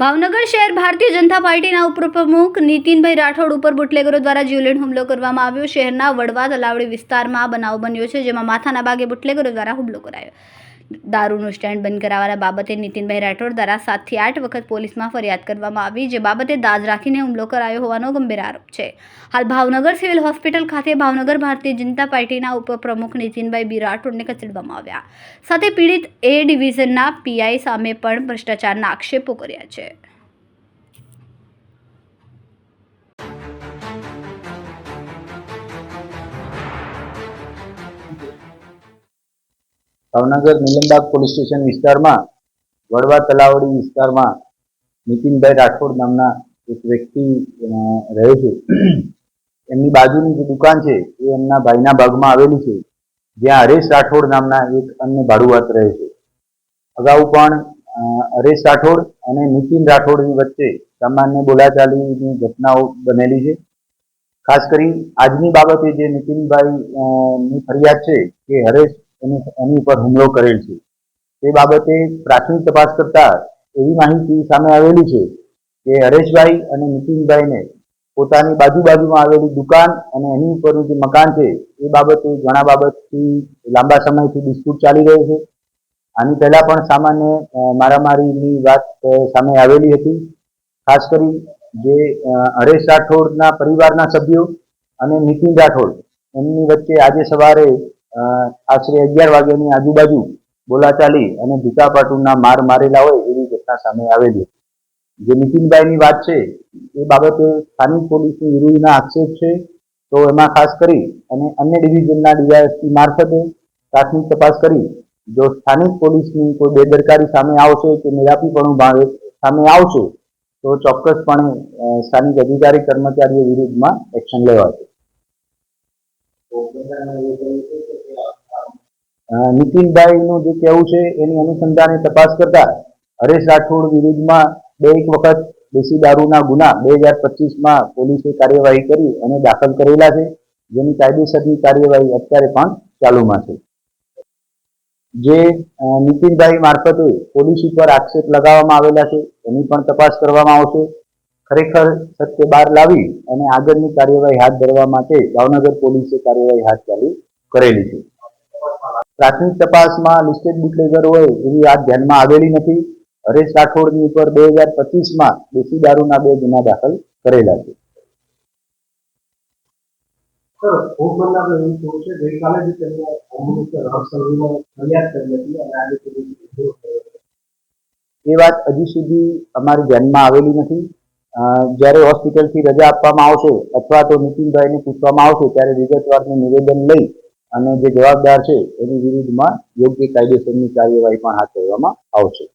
ભાવનગર શહેર ભારતીય જનતા પાર્ટીના ઉપપ્રમુખ નીતિનભાઈ રાઠોડ ઉપર બુટલેગરો દ્વારા જીવલેણ હુમલો કરવામાં આવ્યો. શહેરના વડવા તલાવડી વિસ્તારમાં બનાવ બન્યો છે, જેમાં માથાના ભાગે બુટલેગરો દ્વારા હુમલો કરાયો. દારૂનું સ્ટેન્ડ બંધ કરાવવાના બાબતે નીતિનભાઈ રાઠોડ દ્વારા સાતથી આઠ વખત પોલીસમાં ફરિયાદ કરવામાં આવી, જે બાબતે દાજ રાખીને હુમલો કરાયો હોવાનો ગંભીર આરોપ છે. હાલ ભાવનગર સિવિલ હોસ્પિટલ ખાતે ભાવનગર ભારતીય જનતા પાર્ટીના ઉપપ્રમુખ નીતિનભાઈ બી રાઠોડને ખસેડવામાં આવ્યા. સાથે પીડિત એ ડિવિઝનના પીઆઈ સામે પણ ભ્રષ્ટાચારના આક્ષેપો કર્યા છે. ભાવનગર નીલમબાગ પોલીસ સ્ટેશન વિસ્તારમાં, વડવા તલાવડી વિસ્તારમાં નીતિનભાઈ રાઠોડ નામના એક વ્યક્તિ રહે છે. એમની બાજુની જે દુકાન છે, એ એમના ભાઈના ભાગમાં આવેલી છે, જ્યાં હરેશ રાઠોડ નામના એક અન્ય ભાડુઆત રહે છે. અગાઉ પણ હરેશ રાઠોડ અને નીતિન રાઠોડની વચ્ચે સામાન્ય બોલાચાલીની ઘટનાઓ બનેલી છે. ખાસ કરી આજની બાબતે જે નીતિનભાઈ ની ફરિયાદ છે કે હરેશ એની ઉપર હુમલો કરેલ છે. તે બાબતે પ્રાથમિક તપાસ કરતા એવી માહિતી સામે આવેલી છે કે હરેશભાઈ અને નીતિનભાઈને પોતાની બાજુ બાજુમાં આવેલી દુકાન અને એની ઉપરનું જે મકાન છે, એ બાબતે ઘણા બાબતથી લાંબા સમયથી ડિસ્પ્યુટ ચાલી રહ્યો છે. આની પહેલાં પણ સામાન્ય મારામારીની વાત સામે આવેલી હતી. ખાસ કરી જે હરેશ રાઠોડના પરિવારના સભ્યો અને નીતિન રાઠોડ. એમની વચ્ચે આજે સવારે આશરે અગિયાર વાગ્યાની આજુબાજુ બોલાચાલી અને ભીકાપાટુના માર મારેલા હોય એવી ઘટના સામે આવેલી. જે નીતિનભાઈની વાત છે, એ બાબતે સ્થાનિક પોલીસની વિરુદ્ધના આક્ષેપ છે. તો એમાં ખાસ કરી અને અન્ય ડિવિઝનના ડીઆઈએસપી મારફતે પ્રાથમિક તપાસ કરી. જો સ્થાનિક પોલીસની કોઈ બેદરકારી સામે આવશે કે નિરાપીપણું ભાવે સામે આવશે, તો ચોક્કસપણે સ્થાનિક અધિકારી કર્મચારીઓ વિરુદ્ધમાં એક્શન લેવાશે. નીતિનભાઈનું જે કહેવું છે, એની અનુસંધાને તપાસ કરતા હરેશ રાઠોડ વિરુદ્ધમાં બે એક વખત દેશી દારૂના ગુના બે હજાર પચીસમાં પોલીસે કાર્યવાહી કરી અને દાખલ કરેલા છે. જેની કાયદેસરની કાર્યવાહી અત્યારે પણ ચાલુમાં છે. જે નીતિનભાઈ મારફતે પોલીસ ઉપર આક્ષેપ લગાવવામાં આવેલા છે, એની પણ તપાસ કરવામાં આવશે. ખરેખર સત્ય બહાર લાવી અને આગળની કાર્યવાહી હાથ ધરવા માટે ભાવનગર પોલીસે કાર્યવાહી હાથ ચાલુ કરેલી છે. પ્રાથમિક તપાસમાં લિસ્ટેડ બુટલેગર હોય એવી વાત ધ્યાનમાં આવેલી નથી. હરેશ રાઠોડની ઉપર બે હજાર પચીસમાં દેશી દારૂના બે ગુના દાખલ કરેલા છે. એ વાત હજી સુધી અમારી ધ્યાનમાં આવેલી નથી. જ્યારે હોસ્પિટલથી રજા આપવામાં આવશે અથવા તો નીતિનભાઈને પૂછવામાં આવશે ત્યારે વિગતવારનું નિવેદન લઈ અને જે જવાબદાર છે એની વિરુદ્ધમાં યોગ્ય કાયદેસરની કાર્યવાહી પણ હાથ ધરવામાં આવશે.